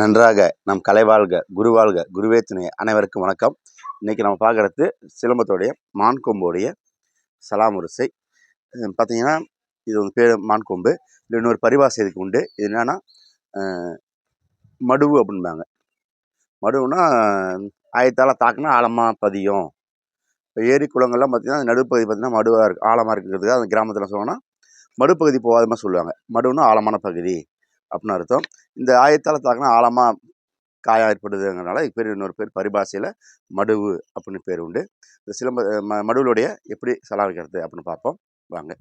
நன்றாக நம் கலை வாழ்க குரு வாழ்க குருவே துணை. அனைவருக்கும் வணக்கம். இன்றைக்கி நம்ம பார்க்குறது சிலம்பத்தோடைய மான்கொம்போடைய சலாமுரிசை. பார்த்தீங்கன்னா இது வந்து பேர் மான் கொம்பு இது இன்னொரு பரிபாசை இதுக்கு உண்டு. இது என்னென்னா மடுவு அப்படின்பாங்க மடுவுனா ஆயத்தால் தாக்குனா ஆழமாக பதியும். இப்போ ஏரி குளங்கள்லாம் பார்த்திங்கன்னா நடுப்பகுதி பார்த்திங்கன்னா மடுவாக இருக்கு ஆழமாக இருக்கிறதுக்கு அந்த கிராமத்தில் சொல்லணும்னா மடுப்பகுதி போகாத மாதிரி சொல்லுவாங்க. மடுவுன்னா ஆழமான பகுதி அப்படின்னு அர்த்தம். இந்த ஆயத்தால் தாக்கினா ஆழமாக காயம் ஏற்படுதுங்கிறனால இப்போ பேர் இன்னொரு பேர் பரிபாஷையில் மடுவு அப்படின்னு பேர் உண்டு. இந்த சிலம்ப ம மடுவுடைய எப்படி சலாமிக்கிறது அப்படின்னு பார்ப்போம். வாங்க.